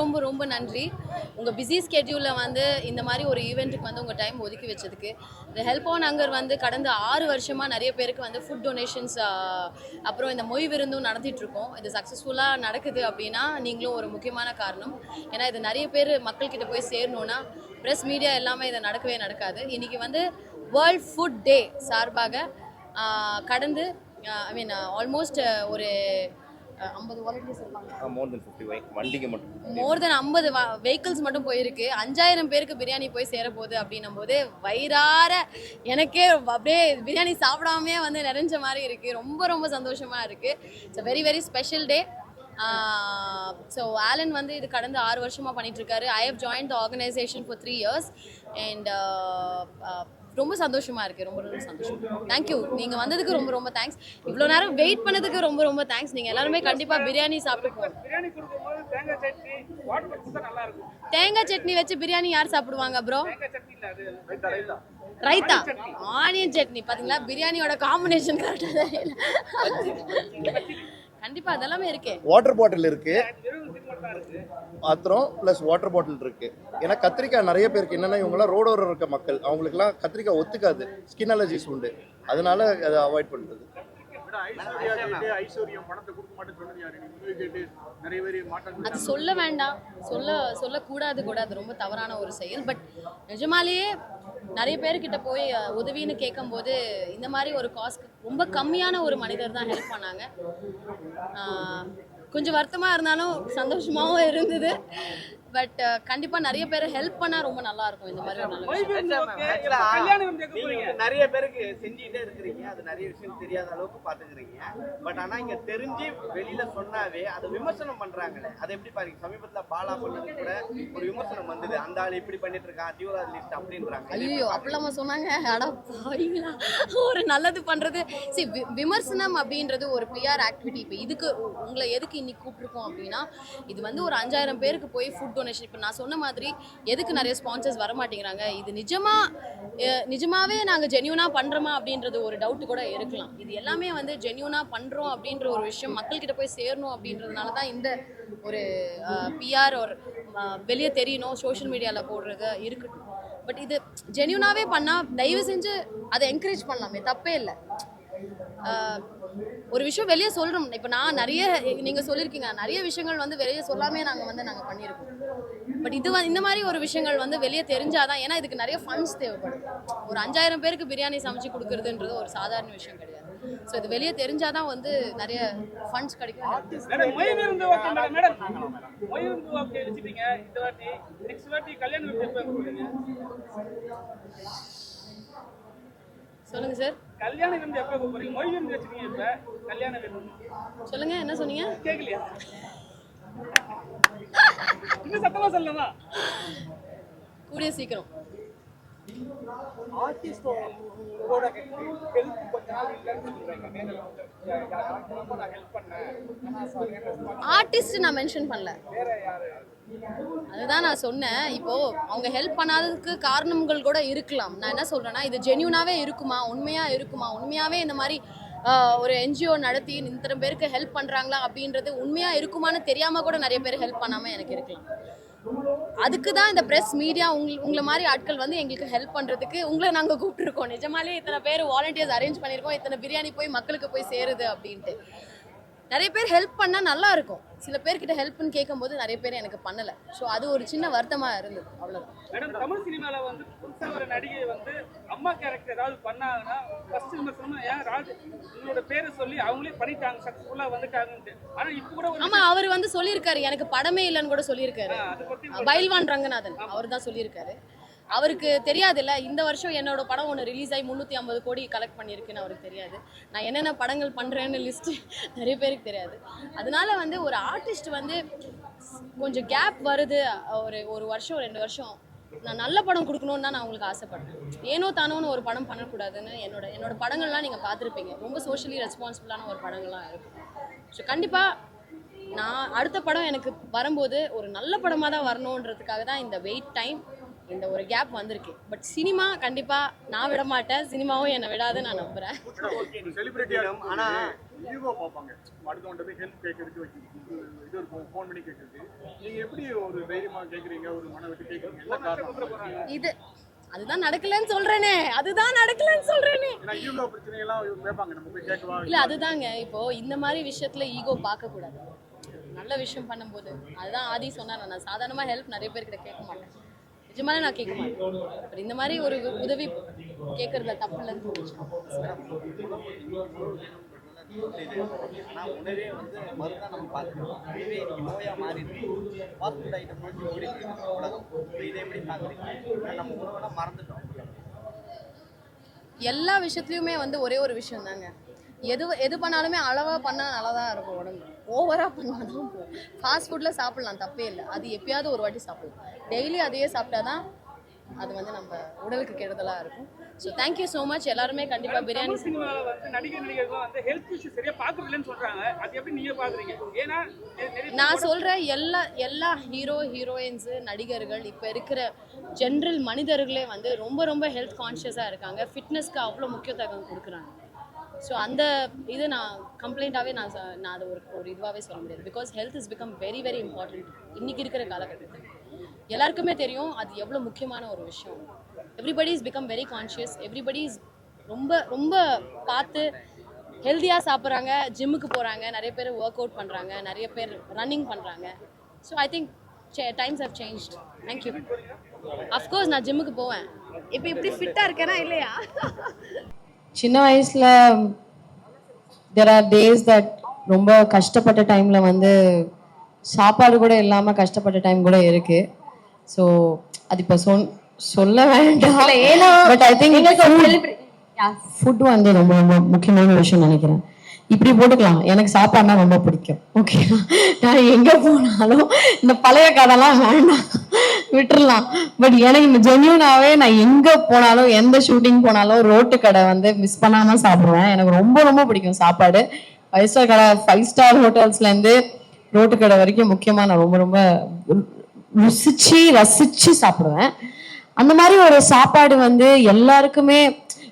ரொம்ப ரொம்ப நன்றி. உங்கள் பிஸி ஸ்கெட்யூலில் வந்து இந்த மாதிரி ஒரு ஈவெண்ட்டுக்கு வந்து உங்கள் டைம் ஒதுக்கி வச்சதுக்கு. இந்த ஹெல்ப் ஆன் அங்கர் வந்து கடந்த ஆறு வருஷமாக நிறைய பேருக்கு வந்து ஃபுட் டொனேஷன்ஸ் அப்புறம் இந்த மொய் விருந்தும் நடத்திட்டு இது சக்ஸஸ்ஃபுல்லாக நடக்குது அப்படின்னா நீங்களும் ஒரு முக்கியமான காரணம். ஏன்னா இது நிறைய பேர் மக்கள்கிட்ட போய் சேரணும்னா ப்ரெஸ் மீடியா எல்லாமே இதை நடக்கவே நடக்காது. இன்றைக்கி வந்து வேர்ல்ட் ஃபுட் டே சார்பாக கடந்து ஐ மீன் ஆல்மோஸ்ட் ஒரு ஐம்பது வாலண்டியர்ஸ் இருப்பாங்க. மோர் தென் ஃபிஃப்டி வண்டிக்கு மட்டும். மோர் தென் ஐம்பது வெஹிக்கிள்ஸ் மட்டும் போயிருக்கு. அஞ்சாயிரம் பேருக்கு பிரியாணி போய் சேர போகுது அப்படின்னும் போது வயிறார எனக்கே அப்படியே பிரியாணி சாப்பிடாமே வந்து நிறைஞ்ச மாதிரி இருக்கு. ரொம்ப ரொம்ப சந்தோஷமா இருக்கு. It's very very special day so Alan வந்து இது கடந்த ஆறு வருஷமா பண்ணிட்டு இருக்காரு. I have join the organisation for three years and ரொம்ப சந்தோஷமா இருக்கு. ரொம்ப ரொம்ப சந்தோஷம். தேங்க்யூ நீங்க வந்ததுக்கு ரொம்ப ரொம்ப தேங்க்ஸ் இவ்வளோ நேரம் வெயிட் பண்ணதுக்கு ரொம்ப ரொம்ப தேங்க்ஸ் நீங்க எல்லாருமே கண்டிப்பா பிரியாணி சாப்பிட்டு தேங்காய் சட்னி வாட்டர் பருப்பு தான் நல்லா இருக்கும். தேங்காய் சட்னி வச்சு பிரியாணி யார் சாப்பிடுவாங்க ப்ரோ தேங்காய் சட்னி இல்ல அது ரைத்தா ஆனியன் சட்னி. பாத்தீங்களா? பிரியாணியோட காம்பினேஷன் கரெக்டாக கண்டிப்பா அதெல்லாமே இருக்கே. வாட்டர் பாட்டில் இருக்கு. பாத்திரம் ப்ளஸ் வாட்டர் பாட்டில் இருக்கு. ஏன்னா கத்திரிக்காய் நிறைய பேருக்கு என்னன்னா இவங்கெல்லாம் ரோடோர இருக்க மக்கள். அவங்களுக்குலாம் கத்திரிக்காய் ஒத்துக்காது. ஸ்கின் அலர்ஜிஸ் உண்டு. அதனால அதை அவாய்ட் பண்ணுறது அது சொல்ல வேண்டாம். சொல்ல சொல்லக்கூடாது கூட. அது ரொம்ப தவறான ஒரு செயல். பட் நிஜமாலேயே நிறைய பேர்கிட்ட போய் உதவின்னு கேட்கும்போது இந்த மாதிரி ஒரு காஸ்ட் ரொம்ப கம்மியான ஒரு மனிதர் தான் ஹெல்ப் பண்ணாங்க. கொஞ்சம் வருத்தமாக இருந்தாலும் சந்தோஷமாகவும் இருந்தது. பட் கண்டிப்பாக நிறைய பேர் ஹெல்ப் பண்ணால் ரொம்ப நல்லா இருக்கும். இந்த மாதிரி நல்ல நிறைய பேருக்கு செஞ்சுக்கிட்டே இருக்கிறீங்க. அது நிறைய விஷயம் தெரியாத அளவுக்கு பாத்துக்கிறீங்க பட் ஆனா இங்க தெரிஞ்சு வெளியில சொன்னாவே அதை விமர்சனம் பண்றாங்களே. அதை எப்படி பாருங்க சமீபத்துல பாலா பண்ணது கூட ஒரு விமர்சனம் வந்தது. அந்த ஆள் இப்படி பண்ணிட்டு இருக்கான் தீவிரவாத லிஸ்ட் அப்படின்றாங்க. ஐயோ அப்படிலாமா சொன்னாங்க. அடா பாவீங்களா ஒரு நல்லது பண்றது. சரி விமர்சனம் அப்படின்றது ஒரு பிஆர் ஆக்டிவிட்டி இப்போ இதுக்கு உங்களை எதுக்கு இன்னைக்கு கூப்பிட்டுருக்கோம் அப்படின்னா இது வந்து ஒரு அஞ்சாயிரம் பேருக்கு போய் ஃபுட் டொனேஷன் இப்போ நான் சொன்ன மாதிரி எதுக்கு நிறைய ஸ்பான்சர்ஸ் வர மாட்டேங்கிறாங்க? இது நிஜமா நிஜமாவே நாங்கள் ஜென்யூனாக பண்ணுறோமா அப்படின்றது ஒரு டவுட் கூட இருக்கலாம். இது எல்லாமே வந்து ஜென்யூனாக பண்ணுறோம் அப்படின்ற ஒரு விஷயம் மக்கள்கிட்ட போய் சேரணும் அப்படின்றதுனால தான் இந்த ஒரு பிஆர் ஒரு வெளியே தெரியணும் சோஷியல் மீடியாவில் போடுறது இருக்கட்டும். பட் இது ஜென்யூனாகவே பண்ணால் தயவு செஞ்சு அதை என்கரேஜ் பண்ணலாமே தப்பே இல்லை. ஆஹ் ஒரு விஷயம் வெளியே சொல்கிறோம் இப்போ நான் நிறைய நீங்கள் சொல்லியிருக்கீங்க நிறைய விஷயங்கள் வந்து வெளியே சொல்லாமே நாங்கள் வந்து நாங்கள் பண்ணியிருக்கோம். பட் இது வந்து இந்த மாதிரி ஒரு விஷயங்கள் வந்து வெளியே தெரிஞ்சாதான் ஏன்னா இதுக்கு நிறைய ஃபண்ட்ஸ் தேவைப்படும். ஒரு அஞ்சாயிரம் பேருக்கு பிரியாணி சமைச்சு கொடுக்குறதுன்றது ஒரு சாதாரண விஷயம் கிடையாது. ஸோ இது வெளியே தெரிஞ்சாதான் வந்து நிறைய ஃபண்ட்ஸ் கிடைக்கும். சொல்லுங்க சார் கல்யாண விருந்து எப்போ வைக்க போறீங்க? மொய் விருந்து வச்சுட்டீங்க இப்ப கல்யாண விருந்து சொல்லுங்க என்ன சொன்னீங்க? கேட்கலையா இன்னும் சத்தமா சொல்லலாமா கூடிய சீக்கிரம். ஆர்டிஸ்டோட ஹெல்ப் நான் ஆர்டிஸ்ட் நான் மென்ஷன் பண்ணல. அதுதான் நான் சொன்னேன். இப்போ அவங்க ஹெல்ப் பண்ணாததுக்கு காரணங்கள் கூட இருக்கலாம். நான் என்ன சொல்றேன்னா இது ஜென்யூனாவே இருக்குமா? உண்மையா இருக்குமா? உண்மையாவே இந்த மாதிரி ஒரு என்ஜிஓ நடத்தி இத்தனை பேருக்கு ஹெல்ப் பண்றாங்களா அப்படின்றது உண்மையா இருக்குமான்னு தெரியாம கூட நிறைய பேர் ஹெல்ப் பண்ணாம எனக்கு இருக்கலாம். அதுக்கு தான் இந்த ப்ரெஸ் மீடியா உங்க உங்களை மாதிரி ஆட்கள் வந்து எங்களுக்கு ஹெல்ப் பண்ணுறதுக்கு உங்களை நாங்கள் கூப்பிட்டுருக்கோம். நிஜமாலே இத்தனை பேர் வாலண்டியர்ஸ் அரேஞ்ச் பண்ணியிருக்கோம் இத்தனை பிரியாணி போய் மக்களுக்கு போய் சேருது அப்படின்ட்டு. நிறைய பேர் ஹெல்ப் பண்ணால் நல்லா இருக்கும். சில பேர்கிட்ட ஹெல்ப்னு கேட்கும்போது நிறைய பேர் எனக்கு பண்ணலை. ஸோ அது ஒரு சின்ன வருத்தமாக இருந்தது. அவ்வளோதான் மேடம் தமிழ் சினிமால வந்து புதுசா வர நடிகை வந்து அம்மா கேரக்டர் ஏதாவது பண்ணாங்கன்னா ஃபர்ஸ்ட் விமர்சனம் ஏன் ராஜ் உங்களோட பேரை சொல்லி அவங்களே பண்ணிட்டாங்க சக்சஸ்ஃபுல்லா வந்துட்டாங்கன்ட்டு. ஆனா இப்போ கூட ஒரு ஆமாம் அவர் வந்து சொல்லியிருக்காரு. எனக்கு படமே இல்லைன்னு கூட சொல்லியிருக்காரு. பைல்வான் ரங்கநாதன். அவர் தான் சொல்லியிருக்காரு. அவருக்கு தெரியாதுல்ல இந்த வருஷம் என்னோட படம் ஒன்று ரிலீஸ் ஆகி முந்நூற்றி ஐம்பது கோடி கலெக்ட் பண்ணியிருக்குன்னு அவருக்கு தெரியாது. நான் என்னென்ன படங்கள் பண்ணுறேன்னு லிஸ்ட்டு நிறைய பேருக்கு தெரியாது. அதனால வந்து ஒரு ஆர்டிஸ்ட் வந்து கொஞ்சம் கேப் வருது ஒரு ஒரு வருஷம் ரெண்டு வருஷம். நான் நல்ல படம் கொடுக்கணும்னு தான் நான் உங்களுக்கு ஆசைப்பட்றேன். ஏனோ தானோன்னு ஒரு படம் பண்ணக்கூடாதுன்னு என்னோட என்னோட படங்கள்லாம் நீங்கள் பார்த்துருப்பீங்க. ரொம்ப சோஷியலி ரெஸ்பான்சிபிளான ஒரு படங்கள்லாம் இருக்கும். ஸோ கண்டிப்பாக நான் அடுத்த படம் எனக்கு வரும்போது ஒரு நல்ல படமாக தான் வரணுன்றதுக்காக தான் இந்த வெயிட் டைம் இந்த ஒரு கேப் வந்திருக்கு. பட் சினிமா கண்டிப்பா நான் விட மாட்டேன். சினிமாவும் என்னை விடாது நான் நம்புறேன். செலிபிரிட்டியா ஆனா ஈகோ பார்ப்பாங்க. அடுத்தவன்ட்ட போய் ஹெல்ப் கேட்கறதுக்கு வைக்கிறது இது இருக்கும் ஃபோன் பண்ணி கேட்கறது நீங்க எப்படி ஒரு தைரியமா கேக்குறீங்க? ஒரு மன விட்டு கேக்குறீங்க? என்ன காரணம்? இது அதுதான் நடக்கலன்னு சொல்றேனே. அதுதான் நடக்கலன்னு சொல்றேனே. இல்ல அதுதாங்க. இப்போ இந்த மாதிரி விஷயத்துல ஈகோ பார்க்க கூடாது நல்ல விஷயம் பண்ணும்போது. அதுதான் ஆதி சொன்னார். நான் சாதாரணமா ஹெல்ப் நிறைய பேர்கிட்ட கேட்க மாட்டேன். நிஜமாலே நான் கேட்க மாட்டேன். But இந்த மாதிரி ஒரு உதவி கேட்கறதுல தப்பு இல்லைன்னு தோணுச்சு. ஆனா உணவே வந்து மருந்தா நம்ம பார்த்துருக்கோம் இதுவே இன்னைக்கு நோயா மாறி இருக்கு ஃபாஸ்ட் ஃபுட் ஐட்டம் நோக்கி ஓடி இருக்கு உலகம் இப்ப இதை எப்படி பாக்குறீங்க ஏன்னா நம்ம உணவெல்லாம் மறந்துட்டோம். எல்லா விஷயத்துலையுமே வந்து ஒரே ஒரு விஷயம் தாங்க. எது எது பண்ணாலுமே அளவா பண்ணா நல்லா தான் இருக்கும் உடம்பு. ஓவரா பண்ணாதான் போகும் ஃபாஸ்ட் ஃபுட்ல சாப்பிடலாம் தப்பே இல்லை. அது எப்பயாவது ஒரு வாட்டி சாப்பிடலாம். டெய்லி அதையே சாப்பிட்டாதான் அது வந்து நம்ம உடலுக்கு கெடுதலா இருக்கும். ஸோ தேங்க்யூ ஸோ மச் எல்லாருமே கண்டிப்பா பிரியாணி சினிமாவில் வந்து நடிகர் நடிகர்கள் வந்து ஹெல்த் இஷ்யூ சரியா பாக்குறதில்லன்னு சொல்றாங்க. அது எப்படி நீங்க பாக்குறீங்க ஏன்னா நான் சொல்றேன் எல்லா எல்லா ஹீரோ ஹீரோயின்ஸு நடிகர்கள் இப்போ இருக்கிற ஜென்ரல் மனிதர்களே வந்து ரொம்ப ரொம்ப ஹெல்த் கான்ஷியஸாக இருக்காங்க. ஃபிட்னஸ்க்கு அவ்வளோ முக்கியத்துவம் கொடுக்குறாங்க. ஸோ அந்த இது நான் கம்ப்ளைண்ட்டாகவே நான் நான் அதை ஒரு ஒரு இதுவாகவே சொல்ல முடியாது. Because health is become very very important இன்னைக்கு இருக்கிற காலகட்டத்தில். எல்லாருக்குமே தெரியும் அது எவ்வளோ முக்கியமான ஒரு விஷயம். Everybody is become very conscious everybody is ரொம்ப ரொம்ப பார்த்து ஹெல்த்தியாக சாப்பிட்றாங்க ஜிம்முக்கு போகிறாங்க நிறைய பேர் ஒர்க் அவுட் பண்ணுறாங்க நிறைய பேர் ரன்னிங் பண்ணுறாங்க so I think times have change thank you of course நான் ஜிம்முக்கு போவேன். இப்போ இப்படி ஃபிட்டாக இருக்கேனா இல்லையா? சின்ன வயசுல தெர் ஆர் டேஸ் தட் ரொம்ப கஷ்டப்பட்ட டைம்ல வந்து சாப்பாடு கூட இல்லாம கஷ்டப்பட்ட டைம் கூட இருக்கு. ஸோ அது இப்போ சொல் சொல்ல வேண்டாம். பட் ஐ திங்க் ஃபுட் வந்து ரொம்ப ரொம்ப முக்கியமான விஷயம் நினைக்கிறேன். இப்படி போட்டுக்கலாம். எனக்கு சாப்பாடுனா ரொம்ப பிடிக்கும். ஓகே நான் எங்க போனாலும் இந்த பழைய கதைலாம் வேண்டாம். விட்டுறலாம். பட் எனக்கு இந்த ஜென்யூனாவே நான் எங்க போனாலும் எந்த ஷூட்டிங் போனாலும் ரோட்டு கடை வந்து மிஸ் பண்ணாம சாப்பிடுவேன். எனக்கு ரொம்ப ரொம்ப பிடிக்கும் சாப்பாடு. ஃபைவ் ஸ்டார் கடை ஃபைவ் ஸ்டார் ஹோட்டல்ஸ்ல இருந்து ரோட்டு கடை வரைக்கும் முக்கியமா நான் ரொம்ப ரொம்ப ருசிச்சு ரசிச்சு சாப்பிடுவேன். அந்த மாதிரி ஒரு சாப்பாடு வந்து எல்லாருக்குமே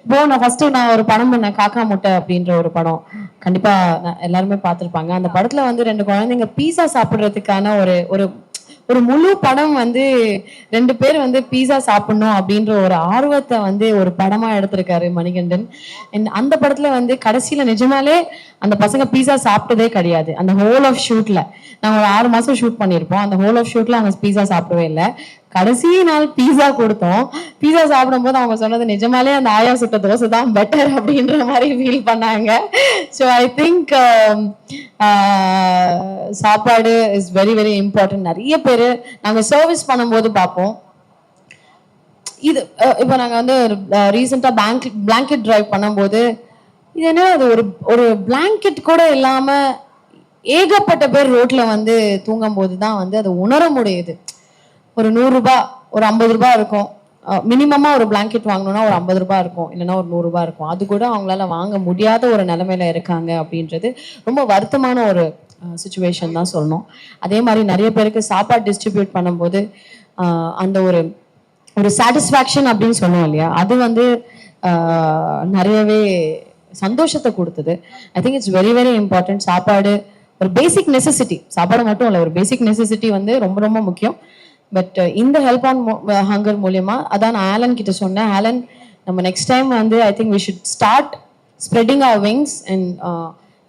இப்போ நான் ஃபர்ஸ்ட் நான் ஒரு படம் பண்ணேன் காக்கா முட்டை அப்படின்ற ஒரு படம். கண்டிப்பா நான் எல்லாருமே பார்த்துருப்பாங்க. அந்த படத்துல வந்து ரெண்டு குழந்தைங்க பீஸா சாப்பிடுறதுக்கான ஒரு ஒரு ஒரு முழு படம் வந்து ரெண்டு பேர் வந்து பீஸா சாப்பிடணும் அப்படின்ற ஒரு ஆர்வத்தை வந்து ஒரு படமா எடுத்திருக்காரு மணிகண்டன். அந்த படத்துல வந்து கடைசியில நிஜமாலே அந்த பசங்க பீஸா சாப்பிட்டதே கிடையாது. அந்த ஹோல் ஆஃப் ஷூட்ல நாங்க ஒரு ஆறு மாசம் ஷூட் பண்ணியிருப்போம். அந்த ஹோல் ஆஃப் ஷூட்ல அங்கே பீஸா சாப்பிடவே இல்லை. கடைசி நாள் பீஸா கொடுத்தோம். பீஸா சாப்பிடும்போது அவங்க சொன்னது நிஜமாலே அந்த ஆயா சுட்ட தோசை தான் பெட்டர் அப்படின்ற மாதிரி ஃபீல் பண்ணாங்க. ஸோ ஐ திங்க் சாப்பாடு இஸ் வெரி வெரி இம்பார்ட்டன்ட் நிறைய பேர் நாங்கள் சர்வீஸ் பண்ணும்போது பார்ப்போம். இது இப்போ நாங்கள் வந்து ரீசெண்டாக பேங்க் பிளாங்கெட் ட்ரைவ் பண்ணும்போது இது என்ன அது ஒரு ஒரு பிளாங்கெட் கூட இல்லாமல் ஏகப்பட்ட பேர் ரோட்டில் வந்து தூங்கும் போது தான் வந்து அதை உணர முடியுது. ஒரு நூறுரூபா ஒரு ஐம்பது ரூபாய் இருக்கும். மினிமமாக ஒரு பிளாங்கெட் வாங்கணும்னா ஒரு ஐம்பது ரூபாய் இருக்கும். இல்லைன்னா ஒரு நூறுரூபா இருக்கும். அது கூட அவங்களால வாங்க முடியாத ஒரு நிலமையில இருக்காங்க அப்படின்றது ரொம்ப வருத்தமான ஒரு சுச்சுவேஷன் தான் சொல்லணும். அதே மாதிரி நிறைய பேருக்கு சாப்பாடு டிஸ்ட்ரிபியூட் பண்ணும்போது அந்த ஒரு ஒரு சாட்டிஸ்ஃபேக்ஷன் அப்படின்னு சொன்னோம் இல்லையா? அது வந்து நிறையவே சந்தோஷத்தை கொடுத்தது. I think it's very very important சாப்பாடு ஒரு பேசிக் நெசசிட்டி சாப்பாடு மட்டும் இல்லை ஒரு பேசிக் நெசசிட்டி வந்து ரொம்ப ரொம்ப முக்கியம். பட் இந்த ஹெல்ப் ஆன் ஹங்கர் மூலியமா அதான் நான் ஆலன் கிட்ட சொன்னேன். ஆலன் நம்ம நெக்ஸ்ட் டைம் வந்து I think we should start spreading our wings and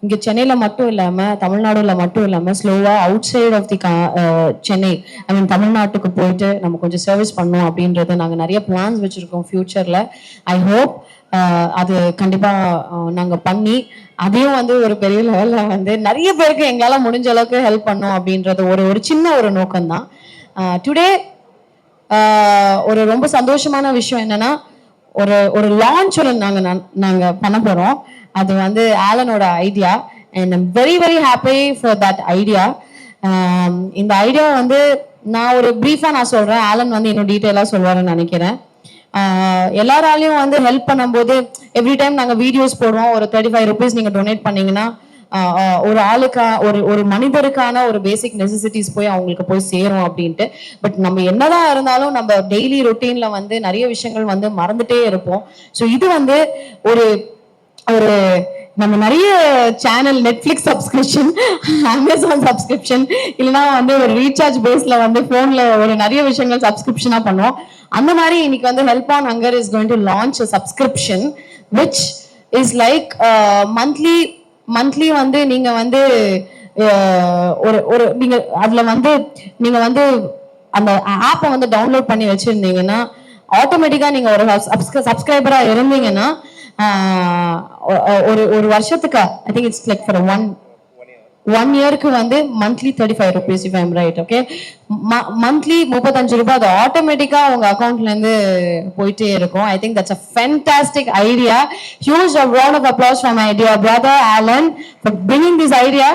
இங்கே சென்னையில் மட்டும் இல்லாமல் தமிழ்நாடுல மட்டும் இல்லாமல் ஸ்லோவாக outside of the Chennai I mean தமிழ்நாட்டுக்கு போயிட்டு நம்ம கொஞ்சம் சர்வீஸ் பண்ணோம் அப்படின்றத நாங்கள் நிறைய பிளான்ஸ் வச்சுருக்கோம் ஃப்யூச்சரில் ஐ ஹோப் uh, அது கண்டிப்பாக uh, நாங்கள் பண்ணி அதையும் வந்து ஒரு பெரிய லெவலில் வந்து நிறைய பேருக்கு எங்களால் முடிஞ்ச அளவுக்கு ஹெல்ப் பண்ணோம் அப்படின்றது ஒரு ஒரு சின்ன ஒரு நோக்கம்தான். டுடே ஒரு ரொம்ப சந்தோஷமான விஷயம் என்னன்னா ஒரு ஒரு லான்ச் ஒன்று நாங்கள் நாங்கள் பண்ண போகிறோம் அது வந்து ஆலனோட idea and I'm very very happy for that idea இந்த ஐடியா வந்து நான் ஒரு ப்ரீஃபாக நான் சொல்கிறேன் ஆலன் வந்து இன்னும் டீட்டெயிலாக சொல்வாருன்னு நினைக்கிறேன். எல்லாராலையும் வந்து ஹெல்ப் பண்ணும்போது எவ்ரி டைம் நாங்கள் வீடியோஸ் போடுவோம் ஒரு தேர்ட்டி ஃபைவ் ருபீஸ் நீங்கள் டொனேட் பண்ணீங்கன்னா ஒரு ஆளுக்கா ஒரு ஒரு மனிதருக்கான ஒரு பேசிக் நெசசிட்டிஸ் போய் அவங்களுக்கு போய் சேரும் அப்படின்ட்டு. பட் நம்ம என்னதான் இருந்தாலும் நம்ம டெய்லி ரொட்டீன்ல வந்து நிறைய விஷயங்கள் வந்து மறந்துட்டே இருப்போம். ஸோ இது வந்து ஒரு ஒரு நம்ம நிறைய channel Netflix subscription Amazon subscription இல்லைன்னா வந்து ஒரு ரீசார்ஜ் பேஸ்ல வந்து ஃபோனில் ஒரு நிறைய விஷயங்கள் சப்ஸ்கிரிப்ஷனா பண்ணுவோம். அந்த மாதிரி இன்னைக்கு வந்து help on hunger is going to launch subscription which is like monthly monthly வந்து நீங்க வந்து ஒரு ஒரு நீங்க அதுல வந்து நீங்க வந்து அந்த ஆப்பை வந்து டவுன்லோட் பண்ணி வச்சிருந்தீங்கன்னா ஆட்டோமேட்டிக்கா நீங்க ஒரு சப்ஸ்கிரைபரா இருந்தீங்கன்னா ஒரு ஒரு வருஷத்துக்கு I think it's like for one one இயருக்கு வந்து monthly thirty five rupees if I'm right okay monthly முப்பத்தஞ்சு ரூபாய் அது ஆட்டோமேட்டிக்கா உங்க அக்கௌண்ட்ல இருந்து போயிட்டே இருக்கும். I think that's a fantastic idea huge round of applause for my dear brother Alan for bringing this idea